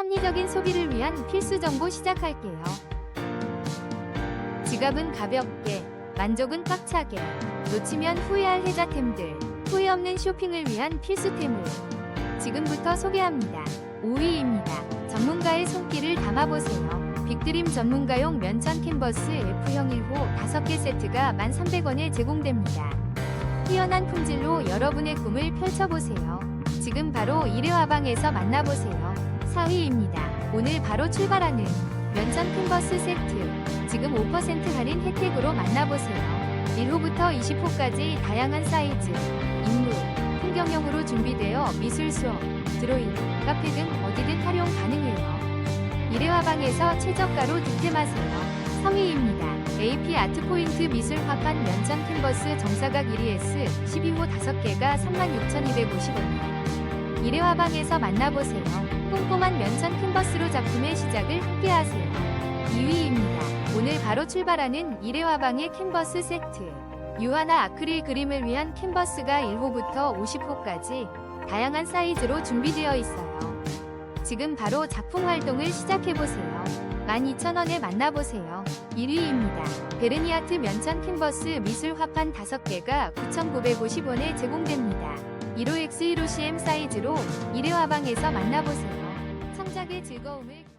합리적인 소비를 위한 필수 정보 시작할게요. 지갑은 가볍게, 만족은 꽉차게, 놓치면 후회할 혜자템들, 후회 없는 쇼핑을 위한 필수템을 지금부터 소개합니다. 5위입니다. 전문가의 손길을 담아보세요. 빅드림 전문가용 면천 캔버스 F형 1호 5개 세트가 1,300원에 제공됩니다. 뛰어난 품질로 여러분의 꿈을 펼쳐보세요. 지금 바로 일회화방에서 만나보세요. 4위입니다. 오늘 바로 출발하는 면천 캔버스 세트. 지금 5% 할인 혜택으로 만나보세요. 1호부터 20호까지 다양한 사이즈, 인물, 풍경형으로 준비되어 미술 수업, 드로잉, 카페 등 어디든 활용 가능해요. 일회화 방에서 최저가로 득템하세요. 3위입니다. AP 아트포인트 미술 화판 면천 캔버스 정사각 1ES 12호 5개가 36,250원. 일회화 방에서 만나보세요. 꼼꼼한 면천 캔버스로 작품의 시작을 함께하세요. 2위입니다. 오늘 바로 출발하는 일회화방의 캔버스 세트. 유화나 아크릴 그림을 위한 캔버스가 1호부터 50호까지 다양한 사이즈로 준비되어 있어요. 지금 바로 작품 활동을 시작해보세요. 12,000원에 만나보세요. 1위입니다. 베르니아트 면천 캔버스 미술 화판 5개가 9,950원에 제공됩니다. 1호 X 1호 CM 사이즈로 일회화방에서 만나보세요. 창작의 즐거움을